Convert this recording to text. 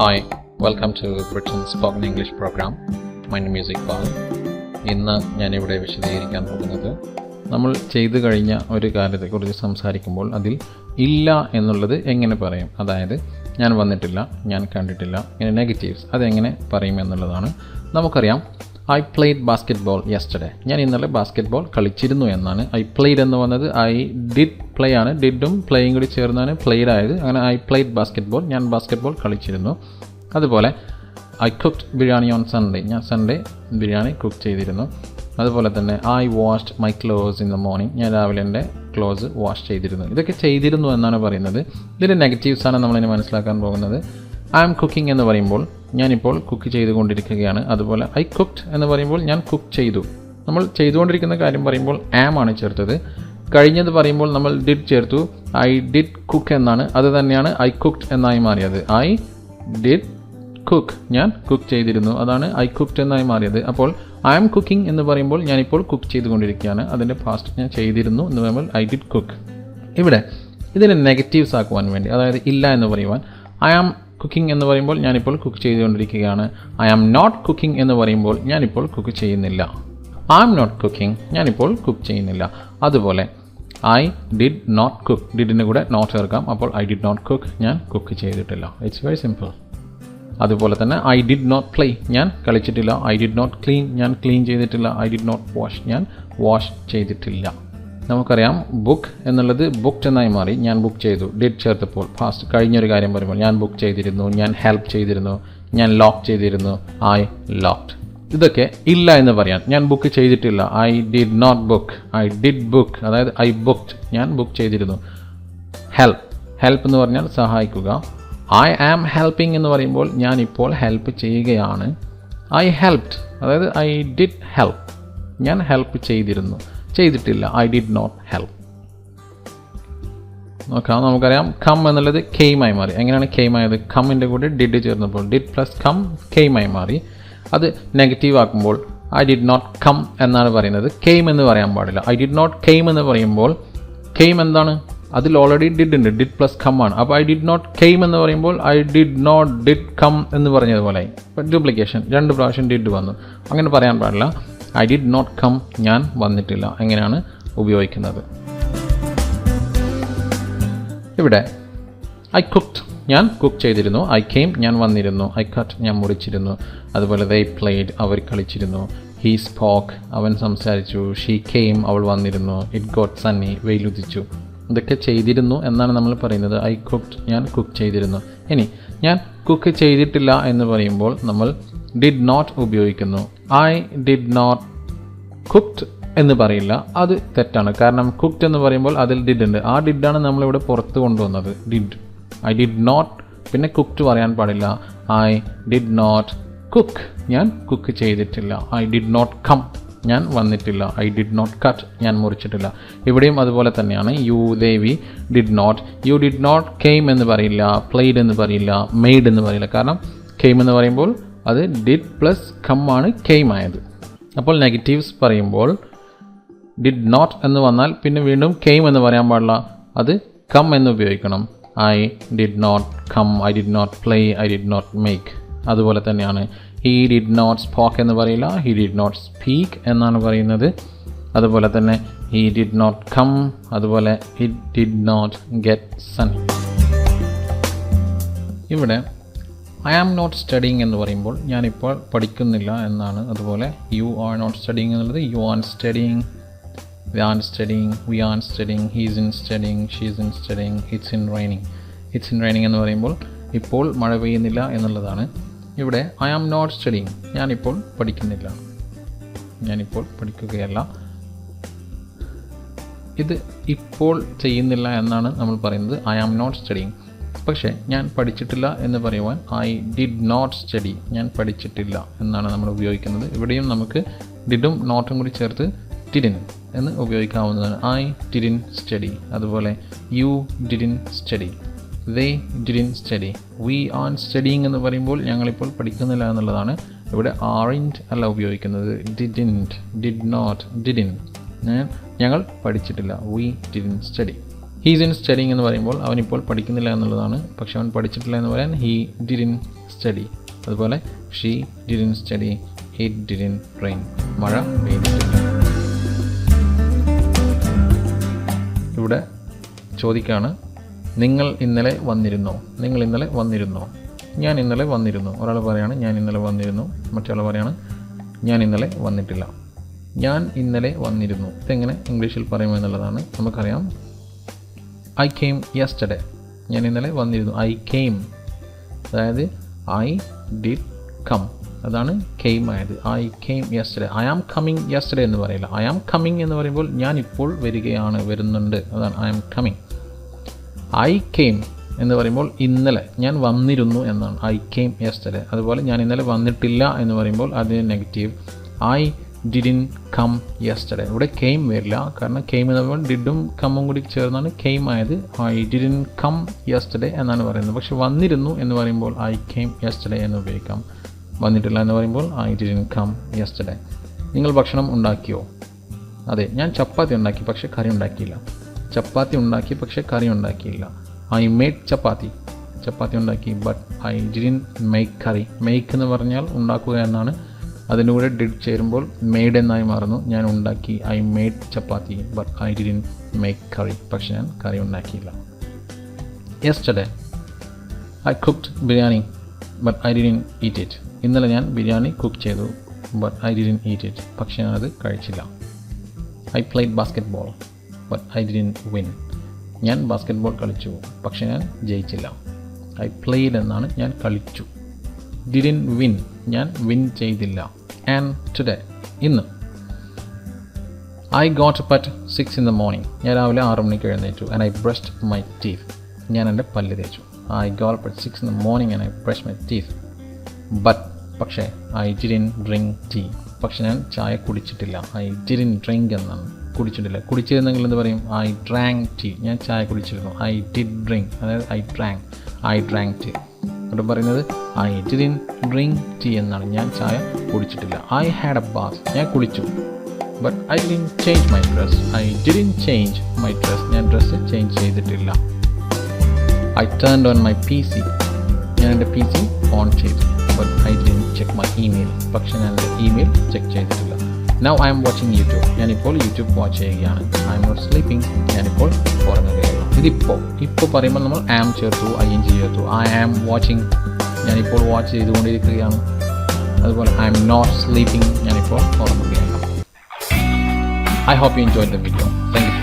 Hi, welcome to Britain spoken English programme mind music പാൽ. ഇന്ന് ഞാനിവിടെ വിശദീകരിക്കാൻ പോകുന്നത് നമ്മൾ ചെയ്തു കഴിഞ്ഞ ഒരു കാര്യത്തെക്കുറിച്ച് സംസാരിക്കുമ്പോൾ അതിൽ ഇല്ല എന്നുള്ളത് എങ്ങനെ പറയും? അതായത് ഞാൻ വന്നിട്ടില്ല ഞാൻ കണ്ടിട്ടില്ല ഇങ്ങനെ നെഗറ്റീവ്സ് അതെങ്ങനെ പറയും എന്നുള്ളതാണ് നമുക്കറിയാം. I played basketball yesterday ഞാൻ ഇന്നലെ ബാസ്കറ്റ് ബോൾ കളിച്ചിരുന്നു എന്നാണ്. ഐ പ്ലേഡ് എന്ന് വന്നത് ഐ ഡിഡ് പ്ലേ ആണ്. ഡിഡും പ്ലേയും കൂടി ചേർന്നാണ് പ്ലേഡ് ആയത് അങ്ങനെ ഐ പ്ലേഡ് ബാസ്കറ്റ് ബോൾ ഞാൻ ബാസ്കറ്റ് ബോൾ കളിച്ചിരുന്നു. അതുപോലെ I cooked biryani on Sunday ഞാൻ സൺഡേ ബിരിയാണി കുക്ക് ചെയ്തിരുന്നു. അതുപോലെ തന്നെ I washed my clothes in the morning ഞാൻ രാവിലെ എന്റെ ക്ലോസ് വാഷ് ചെയ്തിരുന്നു. ഇതൊക്കെ ചെയ്തിരുന്നു എന്നാണ് പറയുന്നത്. ഇതിന്റെ നെഗറ്റീവ്സ് ആണ് നമ്മളിനി മനസ്സിലാക്കാൻ പോകുന്നത്. ഐ ആം കുക്കിംഗ് എന്ന് പറയുമ്പോൾ ഞാനിപ്പോൾ കുക്ക് ചെയ്തുകൊണ്ടിരിക്കുകയാണ്. അതുപോലെ ഐ കുക്ക്ഡ് എന്ന് പറയുമ്പോൾ ഞാൻ കുക്ക് ചെയ്തു. നമ്മൾ ചെയ്തുകൊണ്ടിരിക്കുന്ന കാര്യം പറയുമ്പോൾ ആം ആണ് ചേർത്തത്. കഴിഞ്ഞത് പറയുമ്പോൾ നമ്മൾ ഡിഡ് ചേർത്തു. ഐ ഡിഡ് കുക്ക് എന്നാണ്. അത് തന്നെയാണ് ഐ കുക്ക്ഡ് എന്നായി മാറിയത്. ഐ ഡിഡ് കുക്ക് ഞാൻ കുക്ക് ചെയ്തിരുന്നു. അതാണ് ഐ കുക്ക്ഡ് എന്നായി മാറിയത്. അപ്പോൾ ഐ ആം കുക്കിംഗ് എന്ന് പറയുമ്പോൾ ഞാനിപ്പോൾ കുക്ക് ചെയ്തുകൊണ്ടിരിക്കുകയാണ്. അതിന്റെ ഫാസ്റ്റ് ഞാൻ ചെയ്തിരുന്നു എന്ന് പറയുമ്പോൾ ഐ ഡിഡ് കുക്ക് ഇവിടെ ഇതിനെ നെഗറ്റീവ്സ് ആക്കുവാൻ വേണ്ടി അതായത് ഇല്ല എന്ന് പറയുവാൻ ഐ ആം കുക്കിംഗ് എന്ന് പറയുമ്പോൾ ഞാനിപ്പോൾ കുക്ക് ചെയ്തുകൊണ്ടിരിക്കുകയാണ്. ഐ ആം നോട്ട് കുക്കിംഗ് എന്ന് പറയുമ്പോൾ ഞാനിപ്പോൾ കുക്ക് ചെയ്യുന്നില്ല. ഐ ആം നോട്ട് കുക്കിംഗ് ഞാനിപ്പോൾ കുക്ക് ചെയ്യുന്നില്ല. അതുപോലെ ഐ ഡിഡ് നോട്ട് കുക്ക് ഡിഡിന്റെ കൂടെ നോട്ട് ചേർക്കാം. അപ്പോൾ ഐ ഡിഡ് നോട്ട് കുക്ക് ഞാൻ കുക്ക് ചെയ്തിട്ടില്ല. ഇറ്റ്സ് വെരി സിമ്പിൾ അതുപോലെ തന്നെ ഐ ഡിഡ് നോട്ട് പ്ലേ ഞാൻ കളിച്ചിട്ടില്ല. ഐ ഡിഡ് നോട്ട് ക്ലീൻ ഞാൻ ക്ലീൻ ചെയ്തിട്ടില്ല. ഐ ഡിഡ് നോട്ട് വാഷ് ഞാൻ വാഷ് ചെയ്തിട്ടില്ല. നമുക്കറിയാം ബുക്ക് എന്നുള്ളത് ബുക്ക് എന്നായി മാറി. ഞാൻ ബുക്ക് ചെയ്തു. ഡിഡ് ചേർത്തപ്പോൾ ഫാസ്റ്റ് കഴിഞ്ഞൊരു കാര്യം പറയുമ്പോൾ ഞാൻ ബുക്ക് ചെയ്തിരുന്നു. ഞാൻ ഹെൽപ്പ് ചെയ്തിരുന്നു. ഞാൻ ലോക്ക് ചെയ്തിരുന്നു. ഐ ലോക്ക്ഡ് ഇതൊക്കെ ഇല്ല എന്ന് പറയാൻ ഞാൻ ബുക്ക് ചെയ്തിട്ടില്ല. I did not book I did book അതായത് ഐ ബുക്ക്ഡ് ഞാൻ ബുക്ക് ചെയ്തിരുന്നു. ഹെൽപ്പ് ഹെൽപ്പ് എന്ന് പറഞ്ഞാൽ സഹായിക്കുക. ഐ ആം ഹെൽപ്പിംഗ് എന്ന് പറയുമ്പോൾ ഞാൻ ഇപ്പോൾ ഹെൽപ്പ് ചെയ്യുകയാണ്. ഐ ഹെൽപ്ഡ് അതായത് ഐ ഡിഡ് ഹെൽപ്പ് ഞാൻ ഹെൽപ്പ് ചെയ്തിരുന്നു. ചെയ്തിട്ടില്ല. ഐ ഡിഡ് നോട്ട് ഹെൽപ്പ് നോക്കാം. നമുക്കറിയാം. കം എന്നുള്ളത് കെയിമായി മാറി. എങ്ങനെയാണ് കെയിമായത് കമ്മിന്റെ കൂടെ ഡിഡ് ചേർന്നപ്പോൾ. ഡിഡ് പ്ലസ് കം കെയിമായി മാറി. അത് നെഗറ്റീവ് ആക്കുമ്പോൾ ഐ ഡിഡ് നോട്ട് കം എന്നാണ് പറയുന്നത്. കെയിം എന്ന് പറയാൻ പാടില്ല. ഐ ഡിഡ് നോട്ട് കെയിം എന്ന് പറയുമ്പോൾ കെയിം എന്താണ്? അതിൽ ഓൾറെഡി ഡിഡ് ഉണ്ട്. ഡിഡ് പ്ലസ് കം ആണ്. അപ്പോൾ ഐ ഡിഡ് നോട്ട് കെയിം എന്ന് പറയുമ്പോൾ I did not did come എന്ന് പറഞ്ഞതുപോലെ ഡ്യൂപ്ലിക്കേഷൻ രണ്ട് പ്രാവശ്യം ഡിഡ് വന്നു. അങ്ങനെ പറയാൻ പാടില്ല. ഐ ഡിഡ് നോട്ട് കം ഞാൻ വന്നിട്ടില്ല. എങ്ങനെയാണ് ഉപയോഗിക്കുന്നത്? ഇവിടെ ഐ കുക്ക്ഡ് ഞാൻ കുക്ക് ചെയ്തിരുന്നു. ഐ കെയിം ഞാൻ വന്നിരുന്നു. ഐ കട്ട് ഞാൻ മുറിച്ചിരുന്നു. അതുപോലെ ദൈ പ്ലേഡ് അവർ കളിച്ചിരുന്നു. ഹീ സ്പോക്ക് അവൻ സംസാരിച്ചു. ഷീ കെയിം അവൾ വന്നിരുന്നു. ഇറ്റ് ഗോട്ട് സണ്ണി വെയിലുദിച്ചു ഇതൊക്കെ ചെയ്തിരുന്നു എന്നാണ് നമ്മൾ പറയുന്നത്. ഐ കുക്ക് ഞാൻ കുക്ക് ചെയ്തിരുന്നു. ഇനി ഞാൻ കുക്ക് ചെയ്തിട്ടില്ല എന്ന് പറയുമ്പോൾ നമ്മൾ ഡിഡ് നോട്ട് ഉപയോഗിക്കുന്നു. ഐ ഡിഡ് നോട്ട് കുക്ക്ഡ് എന്ന് പറയില്ല. അത് തെറ്റാണ്. കാരണം കുക്ക്ഡ് എന്ന് പറയുമ്പോൾ അതിൽ ഡിഡ് ഉണ്ട്. ആ ഡിഡാണ് നമ്മളിവിടെ പുറത്ത് കൊണ്ടുവന്നത്. ഡിഡ് ഐ ഡിഡ് നോട്ട് പിന്നെ കുക്ക്ഡ് പറയാൻ പാടില്ല. ഐ ഡിഡ് നോട്ട് കുക്ക് ഞാൻ കുക്ക് ചെയ്തിട്ടില്ല. ഐ ഡിഡ് നോട്ട് കം ഞാൻ വന്നിട്ടില്ല. ഐ ഡിഡ് നോട്ട് കട്ട് ഞാൻ മുറിച്ചിട്ടില്ല. ഇവിടെയും അതുപോലെ തന്നെയാണ്. You Devi did not you did not came എന്ന് പറയില്ല. പ്ലേഡ് എന്ന് പറയില്ല. മെയ്ഡ് എന്ന് പറയില്ല. കാരണം കെയിം എന്ന് പറയുമ്പോൾ അത് ഡിഡ് പ്ലസ് കം ആണ് കെയിം ആയത്. അപ്പോൾ നെഗറ്റീവ്സ് പറയുമ്പോൾ ഡിഡ് നോട്ട് എന്ന് വന്നാൽ പിന്നെ വീണ്ടും കെയിം എന്ന് പറയാൻ പാടില്ല. അത് കം എന്ന് ഉപയോഗിക്കണം. I did not come I did not play I did not make അതുപോലെ തന്നെയാണ് ഹീ ഡിഡ് നോട്ട് സ്പോക്ക് എന്ന് പറയില്ല ഹീ ഡിഡ് നോട്ട് സ്പീക്ക് എന്നാണ് പറയുന്നത്. അതുപോലെ തന്നെ ഹീ ഡിഡ് നോട്ട് കം അതുപോലെ he did not get sun ഇവിടെ ഐ ആം നോട്ട് സ്റ്റഡിങ് എന്ന് പറയുമ്പോൾ ഞാനിപ്പോൾ പഠിക്കുന്നില്ല എന്നാണ്. അതുപോലെ യു ആർ നോട്ട് സ്റ്റഡിങ് എന്നുള്ളത് you are studying we aren't studying we aren't studying he's in studying she's in studying, it's in raining. It's in raining എന്ന് പറയുമ്പോൾ ഇപ്പോൾ മഴ പെയ്യുന്നില്ല എന്നുള്ളതാണ്. ഇവിടെ ഐ ആം നോട്ട് സ്റ്റഡിങ് ഞാനിപ്പോൾ പഠിക്കുന്നില്ല. ഞാനിപ്പോൾ പഠിക്കുകയല്ല. ഇത് ഇപ്പോൾ ചെയ്യുന്നില്ല എന്നാണ് നമ്മൾ പറയുന്നത്. ഐ ആം നോട്ട് സ്റ്റഡിങ് പക്ഷേ ഞാൻ പഠിച്ചിട്ടില്ല എന്ന് പറയുവാൻ ഐ ഡിഡ് നോട്ട് സ്റ്റഡി ഞാൻ പഠിച്ചിട്ടില്ല എന്നാണ് നമ്മൾ ഉപയോഗിക്കുന്നത്. ഇവിടെയും നമുക്ക് ഡിഡും നോട്ടും കൂടി ചേർത്ത് ഡിഡിൻ എന്ന് ഉപയോഗിക്കാവുന്നതാണ്. ഐ ഡിഡിൻ സ്റ്റഡി അതുപോലെ you didn't study they didn't study we ആൺ സ്റ്റഡിങ് എന്ന് പറയുമ്പോൾ ഞങ്ങളിപ്പോൾ പഠിക്കുന്നില്ല എന്നുള്ളതാണ്. ഇവിടെ ആറിന്റ് അല്ല ഉപയോഗിക്കുന്നത്. ഡിഡിന്റ് ഡിഡ് നോട്ട് ഡിഡിൻ ഞങ്ങൾ പഠിച്ചിട്ടില്ല. We didn't study he's in studying എന്ന് പറയുമ്പോൾ അവനിപ്പോൾ പഠിക്കുന്നില്ല എന്നുള്ളതാണ്. പക്ഷെ അവൻ പഠിച്ചിട്ടില്ല എന്ന് പറയാൻ ഹീ ഡിഡിൻ സ്റ്റഡി അതുപോലെ she didn't study it didn't rain മഴ പെയ്തിട്ടില്ല ചോദിക്കാണ് നിങ്ങൾ ഇന്നലെ വന്നിരുന്നോ? നിങ്ങൾ ഇന്നലെ വന്നിരുന്നോ? ഞാൻ ഇന്നലെ വന്നിരുന്നു. ഒരാൾ പറയാണ് ഞാൻ ഇന്നലെ വന്നിരുന്നു. മറ്റൊരാൾ പറയാണ് ഞാൻ ഇന്നലെ വന്നിട്ടില്ല. ഞാൻ ഇന്നലെ വന്നിരുന്നു. ഇതെങ്ങനെ ഇംഗ്ലീഷിൽ പറയുമെന്നുള്ളതാണ് നമുക്കറിയാം. ഐ കെയിം യെസ്റ്റഡേ ഞാൻ ഇന്നലെ വന്നിരുന്നു. ഐ കെയിം അതായത് ഐ ഡിഡ് കം അതാണ് കെയിം ആയത്. I came yesterday I am coming yesterday എന്ന് പറയില്ല. ഐ ആം കമ്മിങ് എന്ന് പറയുമ്പോൾ ഞാൻ ഇപ്പോൾ വരികയാണ് വരുന്നുണ്ട്. അതാണ് I am coming I came എന്ന് പറയുമ്പോൾ ഇന്നലെ ഞാൻ വന്നിരുന്നു എന്നാണ്. ഐ കെയിം യെസ്റ്റഡേ അതുപോലെ ഞാൻ ഇന്നലെ വന്നിട്ടില്ല എന്ന് പറയുമ്പോൾ അതിന് negative I didn't come yesterday ഇവിടെ കെയിം വരില്ല. കാരണം കെയിം എന്ന് പറയുമ്പോൾ ഡിഡും കമ്മും കൂടി ചേർന്നാണ് കെയിം ആയത്. ഐ ഡിഡിൻ കം യെസ്റ്റഡേ എന്നാണ് പറയുന്നത്. പക്ഷെ വന്നിരുന്നു എന്ന് പറയുമ്പോൾ ഐ കെയിം യെസ്റ്റഡേ എന്ന് ഉപയോഗിക്കാം. വന്നിട്ടില്ല എന്ന് പറയുമ്പോൾ ഐ ഡിഡിൻ കം യെസ്റ്റഡേ നിങ്ങൾ ഭക്ഷണം ഉണ്ടാക്കിയോ? അതെ ഞാൻ ചപ്പാത്തി ഉണ്ടാക്കി പക്ഷേ കറി ഉണ്ടാക്കിയില്ല. ചപ്പാത്തി ഉണ്ടാക്കി പക്ഷേ കറി ഉണ്ടാക്കിയില്ല. I made chapati. ചപ്പാത്തി ഉണ്ടാക്കി but I didn't make curry make എന്ന് പറഞ്ഞാൽ ഉണ്ടാക്കുക എന്നാണ്. അതിന്റെ കൂടെ ഡിഡ് ചേരുമ്പോൾ മെയ്ഡ് എന്നായി മാറുന്നു. ഞാൻ ഉണ്ടാക്കി I made chapati but I didn't make curry പക്ഷെ ഞാൻ കറി ഉണ്ടാക്കിയില്ല. Yesterday I cooked biryani but I didn't eat it ഇന്നലെ ഞാൻ ബിരിയാണി കുക്ക് ചെയ്തു but I didn't eat it പക്ഷേ ഞാനത് കഴിച്ചില്ല. I played basketball but I didn't win ഞാൻ ബാസ്കറ്റ് ബോൾ കളിച്ചു പക്ഷെ ഞാൻ ജയിച്ചില്ല. ഐ പ്ലേഡ് എന്നാണ് ഞാൻ കളിച്ചു. ഡിഡിൻ വിൻ ഞാൻ വിൻ ചെയ്തില്ല. ആൻഡ് ടുഡേ ഇന്ന്. I got up at six in the morning ഞാൻ രാവിലെ ആറ് മണിക്ക് എഴുന്നേറ്റു and I brushed my teeth ഞാൻ എന്റെ പല്ല് തേച്ചു. I got up at six in the morning and I brush my teeth but പക്ഷേ ഐ ഡിഡിൻ ഡ്രിങ്ക് ടീ പക്ഷെ ഞാൻ ചായ കുടിച്ചിട്ടില്ല. ഐ ഡിഡിൻ ഡ്രിങ്ക് എന്നാണ്. കുടിച്ചിട്ടില്ല. കുടിച്ചിരുന്നെങ്കിൽ എന്ത് പറയും? ഐ ഡ്രാങ്ക് ടീ ഞാൻ ചായ കുടിച്ചിരുന്നു. ഐ ഡിഡ് ഡ്രിങ്ക് അതായത് I drank I drank tea എന്നിട്ട് പറയുന്നത് ഐ ഡിഡിൻ ഡ്രിങ്ക് ടീ എന്നാണ്. ഞാൻ ചായ കുടിച്ചിട്ടില്ല. ഐ ഹാഡ് എ ബാസ് ഞാൻ കുളിച്ചു. But I didn't change my dress I didn't change my dress ഞാൻ ഡ്രസ്സ് ചേഞ്ച് ചെയ്തിട്ടില്ല. I turn on my P C ഞാൻ എന്റെ പി സി ഓൺ ചെയ്തു. But I didn't check my email പക്ഷേ ഞാൻ എന്റെ ഇമെയിൽ ചെക്ക് ചെയ്തിട്ടില്ല. Now I'm watching YouTube ഞാനിപ്പോൾ യൂട്യൂബ് വാച്ച് ചെയ്യുകയാണ്. ഐ എം നോട്ട് സ്ലീപ്പിംഗ് ഞാനിപ്പോൾ ഉറങ്ങുകയാണ്. ഇതിപ്പോൾ ഇപ്പോൾ പറയുമ്പോൾ നമ്മൾ ആം ചേർത്തു ഐ എൻ ജി ചേർത്തു ഐ ആം വാച്ചിങ് ഞാനിപ്പോൾ വാച്ച് ചെയ്തുകൊണ്ടിരിക്കുകയാണ്. അതുപോലെ ഐ എം നോട്ട് സ്ലീപ്പിംഗ് ഞാനിപ്പോൾ ഉറങ്ങുകയാണ്. I hope you enjoyed the video. Thank you